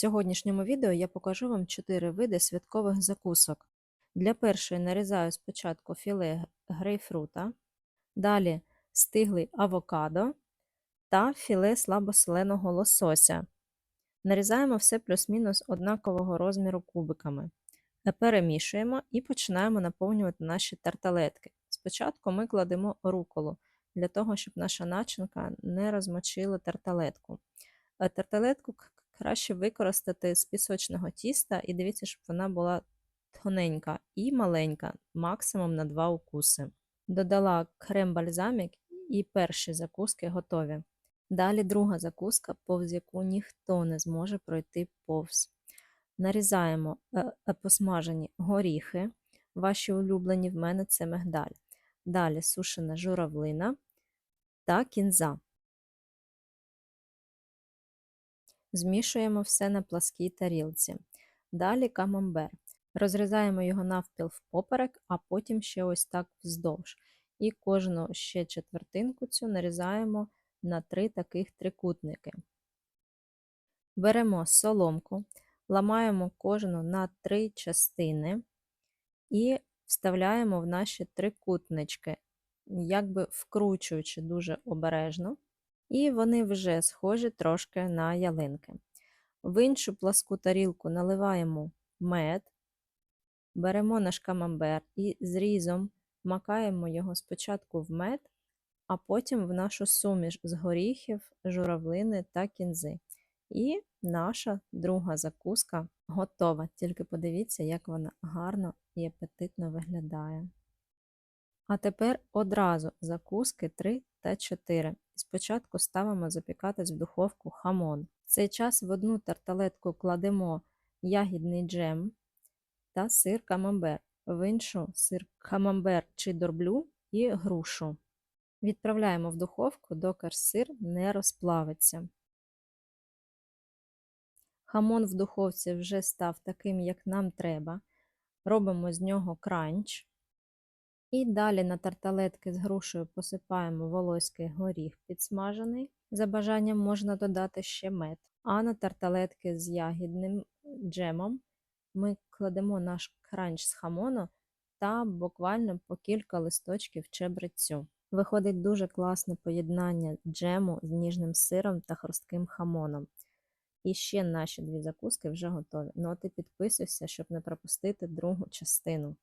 сьогоднішньому відео я покажу вам 4 види святкових закусок. Для першої нарізаю спочатку філе грейпфрута, далі стиглий авокадо та філе слабосоленого лосося. Нарізаємо все плюс-мінус однакового розміру кубиками. Е, Перемішуємо і починаємо наповнювати наші тарталетки. Спочатку ми кладемо руколу для того, щоб наша начинка не розмочила тарталетку. Е, Тарталетку краще використати з пісочного тіста і дивіться, щоб вона була тоненька і маленька, максимум на 2 укуси. Додала крем-бальзамік і перші закуски готові. Далі друга закуска, повз яку ніхто не зможе пройти повз. Нарізаємо е, е, посмажені горіхи, ваші улюблені в мене це мигдаль. Далі сушена журавлина та кінза. Змішуємо все на пласкій тарілці. Далі камамбер. Розрізаємо його навпіл впоперек, а потім ще ось так вздовж. І кожну ще четвертинку цю нарізаємо на три таких трикутники. Беремо соломку, ламаємо кожну на три частини і вставляємо в наші трикутнички, якби вкручуючи дуже обережно. І вони вже схожі трошки на ялинки. В іншу пласку тарілку наливаємо мед, беремо наш камамбер і зрізом макаємо його спочатку в мед, а потім в нашу суміш з горіхів, журавлини та кінзи. І наша друга закуска готова. Тільки подивіться, як вона гарно і апетитно виглядає. А тепер одразу закуски 3 та 4. Спочатку ставимо запікатись в духовку хамон. В цей час в одну тарталетку кладемо ягідний джем та сир камамбер, в іншу сир камамбер чи дорблю і грушу. Відправляємо в духовку, доки сир не розплавиться. Хамон в духовці вже став таким, як нам треба. Робимо з нього кранч. І далі на тарталетки з грушею посипаємо волоський горіх підсмажений. За бажанням можна додати ще мед. А на тарталетки з ягідним джемом ми кладемо наш кранч з хамону та буквально по кілька листочків чебрецю. Виходить дуже класне поєднання джему з ніжним сиром та хрустким хамоном. І ще наші дві закуски вже готові. Ну а ти підписуйся, щоб не пропустити другу частину.